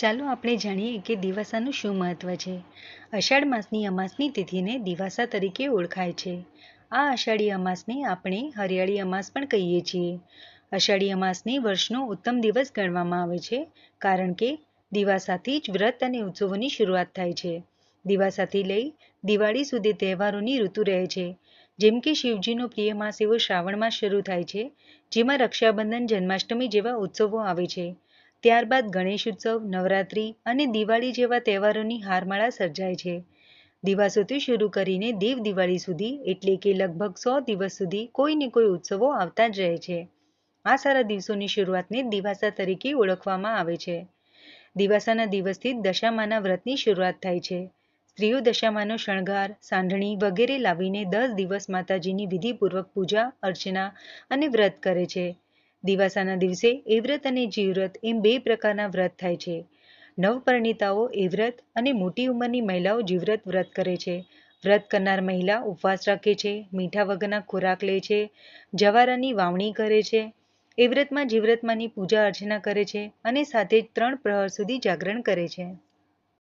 ચાલો આપણે જાણીએ કે દિવાસાનું શું મહત્વ છે. અષાઢ માસની અમાસની તિથિને દિવાસા તરીકે ઓળખાય છે. આ અષાઢી અમાસને આપણે હરિયાળી અમાસ પણ કહીએ છીએ. અષાઢી અમાસને વર્ષનો ઉત્તમ દિવસ ગણવામાં આવે છે, કારણ કે દિવાસાથી જ વ્રત અને ઉત્સવોની શરૂઆત થાય છે. દિવાસાથી લઈ દિવાળી સુધી તહેવારોની ઋતુ રહે છે. જેમ કે શિવજીનો પ્રિય માસ એવો શ્રાવણ માસ શરૂ થાય છે, જેમાં રક્ષાબંધન, જન્માષ્ટમી જેવા ઉત્સવો આવે છે. ત્યારબાદ ગણેશ ઉત્સવ, નવરાત્રિ અને દિવાળી જેવા તહેવારોની હારમાળા સર્જાય છે. દિવાસોથી શરૂ કરીને દેવ દિવાળી સુધી એટલે કે લગભગ સો દિવસ સુધી કોઈ ને કોઈ ઉત્સવો આવતા જ રહે છે. આ સારા દિવસોની શરૂઆતને દિવાસા તરીકે ઓળખવામાં આવે છે. દિવાસાના દિવસથી દશામાના વ્રતની શરૂઆત થાય છે. સ્ત્રીઓ દશામાનો શણગાર, સાંઢણી વગેરે લાવીને દસ દિવસ માતાજીની વિધિપૂર્વક પૂજા, અર્ચના અને વ્રત કરે છે. દિવાસાના દિવસે એવ્રત અને જીવ્રત એમ બે પ્રકારના વ્રત થાય છે. નવપરિણીતાઓ એવ્રત અને મોટી ઉંમરની મહિલાઓ જીવ્રત વ્રત કરે છે. વ્રત કરનાર મહિલા ઉપવાસ રાખે છે, મીઠા વગરના ખોરાક લે છે, જવારાની વાવણી કરે છે. એવ્રતમાં જીવ્રતમાંની પૂજા અર્ચના કરે છે અને સાથે જ ત્રણ પ્રહર સુધી જાગરણ કરે છે.